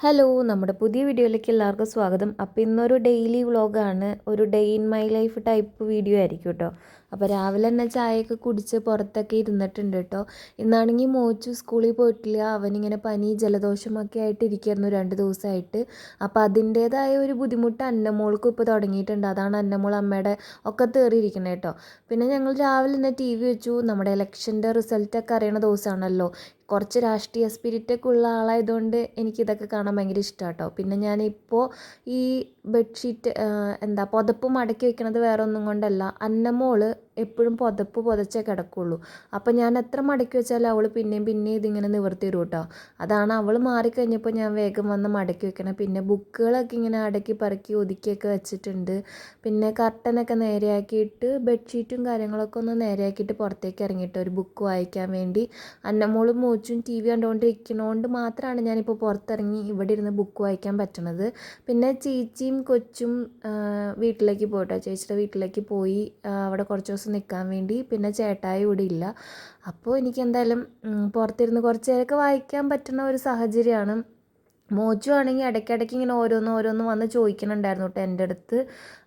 Hello നമ്മുടെ പുതിയ വീഡിയോയിലേക്ക് എല്ലാവർക്കും സ്വാഗതം. അപ്പോൾ ഇന്നൊരു ഡെയിലി വ്ളോഗാണ് ഒരു day in my life type video ആയിരിക്കും കേട്ടോ. അപ്പോൾ രാവിലെ തന്നെ ചായയൊക്കെ കുടിച്ച് പുറത്തൊക്കെ ഇരുന്നിട്ടുണ്ട് കേട്ടോ. ഇന്നാണെങ്കിൽ മോച്ചു സ്കൂളിൽ പോയിട്ടില്ല. അവനിങ്ങനെ പനി ജലദോഷമൊക്കെ ആയിട്ട് ഇരിക്കുന്നു രണ്ട് ദിവസമായിട്ട്. അപ്പോൾ അതിന്റേതായ ഒരു ബുദ്ധിമുട്ട് അന്നമോൾക്കും ഇപ്പോൾ തുടങ്ങിയിട്ടുണ്ട്. അതാണ് അന്നമോൾ അമ്മയുടെ ഒക്കെ തേറിയിരിക്കുന്നത് കേട്ടോ. പിന്നെ ഞങ്ങൾ രാവിലെ തന്നെ ടി വി വെച്ചു. നമ്മുടെ ഇലക്ഷന്റെ റിസൾട്ടൊക്കെ അറിയണ ദിവസമാണല്ലോ. കുറച്ച് രാഷ്ട്രീയ സ്പിരിറ്റൊക്കെ ഉള്ള ആളായതുകൊണ്ട് എനിക്കിതൊക്കെ കാണാൻ ഭയങ്കര ഇഷ്ടമാണ് കേട്ടോ പിന്നെ ഞാനിപ്പോൾ ഈ ബെഡ്ഷീറ്റ് എന്താ പുതപ്പ് മടക്കി വെക്കണത് വേറെ ഒന്നും കൊണ്ടല്ല. അന്നമോൾ എപ്പോഴും പുതപ്പ് പുതച്ചേ കിടക്കുള്ളൂ. അപ്പോൾ ഞാൻ എത്ര മടക്കി വെച്ചാലും അവൾ പിന്നെയും പിന്നെയും ഇതിങ്ങനെ നിവർത്തി തരും കേട്ടോ അതാണ് അവൾ മാറിക്കഴിഞ്ഞപ്പോൾ ഞാൻ വേഗം വന്ന് മടക്കി വെക്കണം. പിന്നെ ബുക്കുകളൊക്കെ ഇങ്ങനെ അടക്കി പറക്കി ഒതുക്കിയൊക്കെ വെച്ചിട്ടുണ്ട്. പിന്നെ കർട്ടനൊക്കെ നേരെയാക്കിയിട്ട് ബെഡ്ഷീറ്റും കാര്യങ്ങളൊക്കെ ഒന്ന് നേരെയാക്കിയിട്ട് പുറത്തേക്ക് ഇറങ്ങിയിട്ട് ഒരു ബുക്ക് വായിക്കാൻ വേണ്ടി അന്നമോളും മോച്ചും ടി വി കണ്ടുകൊണ്ടിരിക്കണോണ്ട് മാത്രമാണ് ഞാനിപ്പോൾ പുറത്തിറങ്ങി ഇവിടെ ഇരുന്ന് ബുക്ക് വായിക്കാൻ പറ്റണത്. പിന്നെ ചേച്ചിയും കൊച്ചും വീട്ടിലേക്ക് പോയിട്ടോ ചേച്ചിയുടെ വീട്ടിലേക്ക് പോയി അവിടെ കുറച്ച് ദിവസം നിൽക്കാൻ വേണ്ടി. പിന്നെ ചേട്ടായി ഇവിടെ ഇല്ല. അപ്പോൾ എനിക്ക് എന്തായാലും പുറത്തിരുന്ന് കുറച്ച് നേരമൊക്കെ വായിക്കാൻ പറ്റുന്ന ഒരു സാഹചര്യമാണ് മോച്ചു ആണെങ്കിൽ ഇടയ്ക്കിടയ്ക്ക് ഇങ്ങനെ ഓരോന്ന് ഓരോന്ന് വന്ന് ചോദിക്കുന്നുണ്ടായിരുന്നു കേട്ടോ എന്റെ അടുത്ത്.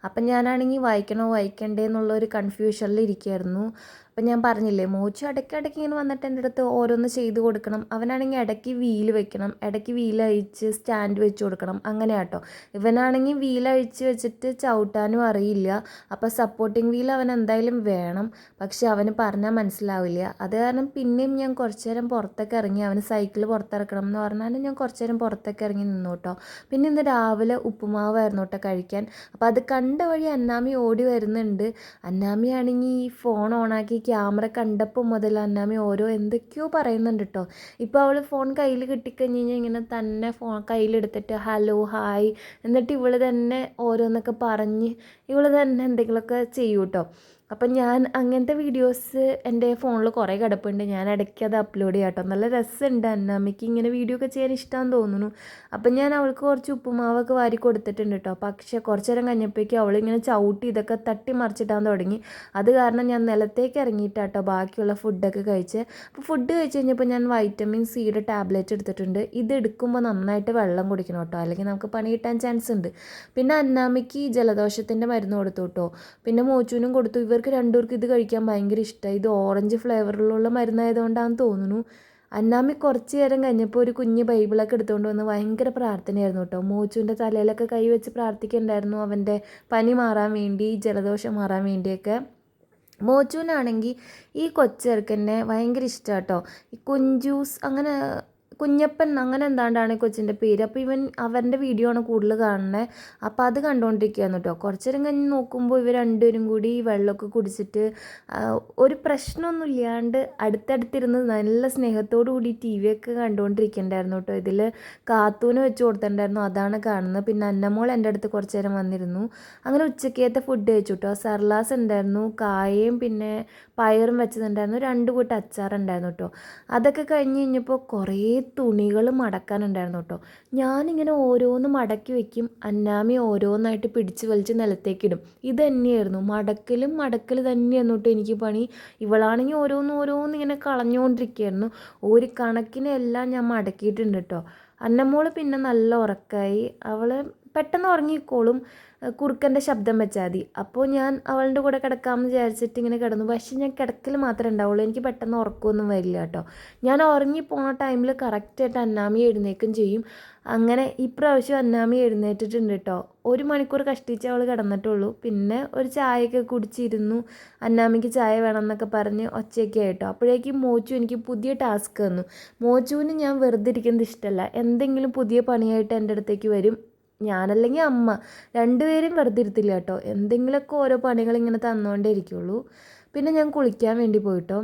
അപ്പം ഞാനാണെങ്കിൽ വായിക്കണോ വായിക്കണ്ടേ എന്നുള്ള ഒരു കൺഫ്യൂഷനിൽ ഇരിക്കുമായിരുന്നു അപ്പം ഞാൻ പറഞ്ഞില്ലേ മോച്ചു ഇടയ്ക്കിടയ്ക്ക് ഇങ്ങനെ വന്നിട്ട് എന്റെ അടുത്ത് ഓരോന്ന് ചെയ്ത് കൊടുക്കണം. അവനാണെങ്കിൽ ഇടയ്ക്ക് വീൽ വെക്കണം ഇടയ്ക്ക് വീൽ അഴിച്ച് സ്റ്റാൻഡ് വെച്ച് കൊടുക്കണം അങ്ങനെ കേട്ടോ ഇവനാണെങ്കിൽ വീൽ അഴിച്ച് വെച്ചിട്ട് ചവിട്ടാനും അറിയില്ല. അപ്പോൾ സപ്പോർട്ടിങ് വീൽ അവൻ എന്തായാലും വേണം. പക്ഷെ അവന് പറഞ്ഞാൽ മനസ്സിലാവില്ല. അത് കാരണം പിന്നെയും ഞാൻ കുറച്ചു നേരം പുറത്തൊക്കെ ഇറങ്ങി അവന് സൈക്കിൾ പുറത്തിറക്കണം എന്ന് പറഞ്ഞാലും ഞാൻ കുറച്ചു നേരം പുറത്തൊക്കെ ഇറങ്ങി നിന്നു കേട്ടോ. പിന്നെ ഇന്ന് രാവിലെ ഉപ്പുമാവായിരുന്നു കേട്ടോ കഴിക്കാൻ. അപ്പോൾ അത് കണ്ട വഴി അന്നാമി ഓടി വരുന്നുണ്ട്. അന്നാമിയാണെങ്കിൽ ഈ ഫോൺ ഓണാക്കി ക്യാമറ കണ്ടപ്പോൾ മുതൽ അന്നാമി ഓരോ എന്തൊക്കെയോ പറയുന്നുണ്ട് കേട്ടോ. ഇപ്പോൾ അവൾ ഫോൺ കയ്യിൽ കിട്ടിക്കഴിഞ്ഞ് കഴിഞ്ഞാൽ ഇങ്ങനെ തന്നെ ഫോൺ കയ്യിലെടുത്തിട്ട് ഹലോ ഹായ് എന്നിട്ട് ഇവൾ തന്നെ ഓരോന്നൊക്കെ പറഞ്ഞ് ഇവൾ തന്നെ എന്തെങ്കിലുമൊക്കെ ചെയ്യൂ കേട്ടോ അപ്പം ഞാൻ അങ്ങനത്തെ വീഡിയോസ് എന്റെ ഫോണിൽ കുറേ കിടപ്പുണ്ട്. ഞാൻ ഇടയ്ക്ക് അത് അപ്ലോഡ് ചെയ്യാട്ടോ നല്ല രസമുണ്ട് അന്നമ്മയ്ക്ക് ഇങ്ങനെ വീഡിയോ ഒക്കെ ചെയ്യാൻ ഇഷ്ടമാണെന്ന് തോന്നുന്നു. അപ്പം ഞാൻ അവൾക്ക് കുറച്ച് ഉപ്പുമാവൊക്കെ വാരി കൊടുത്തിട്ടുണ്ട് കേട്ടോ പക്ഷേ കുറച്ചു നേരം കഴിഞ്ഞപ്പോഴേക്കും അവളിങ്ങനെ ചവിട്ടി ഇതൊക്കെ തട്ടി മറിച്ചിട്ടാൻ തുടങ്ങി. അത് കാരണം ഞാൻ നിലത്തേക്ക് ഇറങ്ങിയിട്ടാട്ടോ ബാക്കിയുള്ള ഫുഡൊക്കെ കഴിച്ച്. അപ്പോൾ ഫുഡ് കഴിച്ച് കഴിഞ്ഞപ്പോൾ ഞാൻ വൈറ്റമിൻ സിയുടെ ടാബ്ലറ്റ് എടുത്തിട്ടുണ്ട്. ഇത് എടുക്കുമ്പോൾ നന്നായിട്ട് വെള്ളം കുടിക്കണം കേട്ടോ അല്ലെങ്കിൽ നമുക്ക് പണി കിട്ടാൻ ചാൻസ് ഉണ്ട്. പിന്നെ അന്നാമ്മയ്ക്ക് ജലദോഷത്തിന്റെ മരുന്ന് കൊടുത്തു കേട്ടോ പിന്നെ മോച്ചൂനും കൊടുത്തു. ഇവർ ഇവർക്ക് രണ്ടുപേർക്കും ഇത് കഴിക്കാൻ ഭയങ്കര ഇഷ്ടമായി ഇത് ഓറഞ്ച് ഫ്ലേവറിലുള്ള മരുന്നായതുകൊണ്ടാണെന്ന് തോന്നുന്നു. അന്നാമി കുറച്ച് നേരം കഴിഞ്ഞപ്പോൾ ഒരു കുഞ്ഞ് ബൈബിളൊക്കെ എടുത്തുകൊണ്ട് വന്ന് ഭയങ്കര പ്രാർത്ഥനയായിരുന്നു കേട്ടോ. മോച്ചുവിന്റെ തലയിലൊക്കെ കൈ വെച്ച് പ്രാർത്ഥിക്കണ്ടായിരുന്നു അവന്റെ പനി മാറാൻ വേണ്ടി ജലദോഷം മാറാൻ വേണ്ടിയൊക്കെ. മോച്ചുവിനാണെങ്കിൽ ഈ കൊച്ചെറുക്കനെ ഭയങ്കര ഇഷ്ടമാണ് കേട്ടോ. ഈ കുഞ്ചൂസ് അങ്ങനെ കുഞ്ഞപ്പൻ അങ്ങനെ എന്താണ്ടാണ് കൊച്ചിന്റെ പേര്? അപ്പോൾ ഇവൻ അവന്റെ വീഡിയോ ആണ് കൂടുതൽ കാണുന്നത് അപ്പോൾ അത് കണ്ടുകൊണ്ടിരിക്കുകയാണ് കേട്ടോ കുറച്ച് നേരം കഴിഞ്ഞ് നോക്കുമ്പോൾ ഇവർ രണ്ടുപേരും കൂടി വെള്ളമൊക്കെ കുടിച്ചിട്ട് ഒരു പ്രശ്നമൊന്നും ഇല്ലാണ്ട് അടുത്തടുത്തിരുന്ന് നല്ല സ്നേഹത്തോടു കൂടി ടി വി ഒക്കെ കണ്ടുകൊണ്ടിരിക്കണ്ടായിരുന്നു കേട്ടോ ഇതിൽ കാത്തൂന് വെച്ച് കൊടുത്തിട്ടുണ്ടായിരുന്നു. അതാണ് കാണുന്നത് പിന്നെ അന്നമോൾ എന്റെ അടുത്ത് കുറച്ച് നേരം വന്നിരുന്നു. അങ്ങനെ ഉച്ചക്കത്തെ ഫുഡ് കഴിച്ചു കേട്ടോ സർലാസ് ഉണ്ടായിരുന്നു കായയും പിന്നെ പയറും വെച്ചതുണ്ടായിരുന്നു. രണ്ട് കൂട്ടം അച്ചാറുണ്ടായിരുന്നു കേട്ടോ അതൊക്കെ കഴിഞ്ഞ് കഴിഞ്ഞപ്പോൾ കുറേ തുണികൾ മടക്കാനുണ്ടായിരുന്നു കേട്ടോ. ഞാനിങ്ങനെ ഓരോന്ന് മടക്കി വെക്കും. അന്നാമി ഓരോന്നായിട്ട് പിടിച്ച് വലിച്ച് നിലത്തേക്കിടും ഇത് തന്നെയായിരുന്നു മടക്കലും മടക്കൽ തന്നെയായിരുന്നു കേട്ടോ എനിക്ക് പണി. ഇവളാണെങ്കിൽ ഓരോന്ന് ഓരോന്ന് ഇങ്ങനെ കളഞ്ഞുകൊണ്ടിരിക്കുകയായിരുന്നു ഒരു കണക്കിനെല്ലാം ഞാൻ മടക്കിയിട്ടുണ്ട് കേട്ടോ. അന്നമോൾ പിന്നെ നല്ല ഉറക്കമായി അവൾ പെട്ടെന്ന് ഉറങ്ങിക്കോളും. കുറുക്കന്റെ ശബ്ദം വെച്ചാൽ മതി. അപ്പോൾ ഞാൻ അവളുടെ കൂടെ കിടക്കാമെന്ന് വിചാരിച്ചിട്ട് ഇങ്ങനെ കിടന്നു. പക്ഷേ ഞാൻ കിടക്കൽ മാത്രമേ ഉണ്ടാവുള്ളൂ. എനിക്ക് പെട്ടെന്ന് ഉറക്കമൊന്നും വരില്ല കേട്ടോ. ഞാൻ ഉറങ്ങി പോണ ടൈമിൽ കറക്റ്റായിട്ട് അന്നാമി എഴുന്നേക്കും ചെയ്യും. അങ്ങനെ ഇപ്രാവശ്യം അന്നാമി എഴുന്നേറ്റിട്ടുണ്ട് കേട്ടോ. ഒരു മണിക്കൂർ കഷ്ടിച്ച് അവൾ കിടന്നിട്ടുള്ളൂ. പിന്നെ ഒരു ചായയൊക്കെ കുടിച്ചിരുന്നു. അന്നാമിക്ക് ചായ വേണം എന്നൊക്കെ പറഞ്ഞ് ഒച്ചയൊക്കെ ആയിട്ടോ അപ്പോഴേക്കും മോച്ചു എനിക്ക് പുതിയ ടാസ്ക് തന്നു. മോച്ചുവിന് ഞാൻ വെറുതെ ഇരിക്കുന്നത് ഇഷ്ടമല്ല. എന്തെങ്കിലും പുതിയ പണിയായിട്ട് എന്റെ അടുത്തേക്ക് വരും. ഞാനല്ലെങ്കിൽ അമ്മ. രണ്ടുപേരും വെറുതെ ഇരുത്തില്ല കേട്ടോ. എന്തെങ്കിലുമൊക്കെ ഓരോ പണികൾ ഇങ്ങനെ തന്നുകൊണ്ടേ ഇരിക്കുള്ളൂ. പിന്നെ ഞാൻ കുളിക്കാൻ വേണ്ടി പോയിട്ടോ.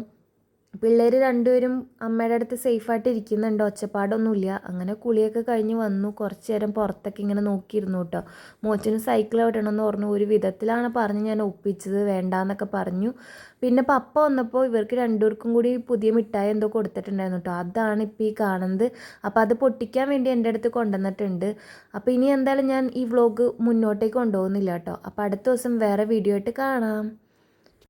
പിള്ളേർ രണ്ടുപേരും അമ്മയുടെ അടുത്ത് സേഫായിട്ട് ഇരിക്കുന്നുണ്ട്. ഒച്ചപ്പാടൊന്നുമില്ല. അങ്ങനെ കുളിയൊക്കെ കഴിഞ്ഞ് വന്നു. കുറച്ച് നേരം പുറത്തൊക്കെ ഇങ്ങനെ നോക്കിയിരുന്നു കേട്ടോ. മോച്ചനും സൈക്കിൾ വിടണമെന്ന് പറഞ്ഞു. ഒരു വിധത്തിലാണ് പറഞ്ഞ് ഞാൻ ഒപ്പിച്ചത്. വേണ്ടാന്നൊക്കെ പറഞ്ഞു. പിന്നെ പപ്പ വന്നപ്പോൾ ഇവർക്ക് രണ്ടുപേർക്കും കൂടി പുതിയ മിഠായി എന്തോ കൊടുത്തിട്ടുണ്ടായിരുന്നു കേട്ടോ. അതാണ് ഇപ്പോൾ ഈ കാണുന്നത്. അപ്പോൾ അത് പൊട്ടിക്കാൻ വേണ്ടി എന്റെ അടുത്ത് കൊണ്ടുവന്നിട്ടുണ്ട്. അപ്പോൾ ഇനി എന്തായാലും ഞാൻ ഈ വ്ലോഗ് മുന്നോട്ടേക്ക് കൊണ്ടുപോകുന്നില്ല കേട്ടോ. അപ്പോൾ അടുത്ത ദിവസം വേറെ വീഡിയോ ആയിട്ട് കാണാം.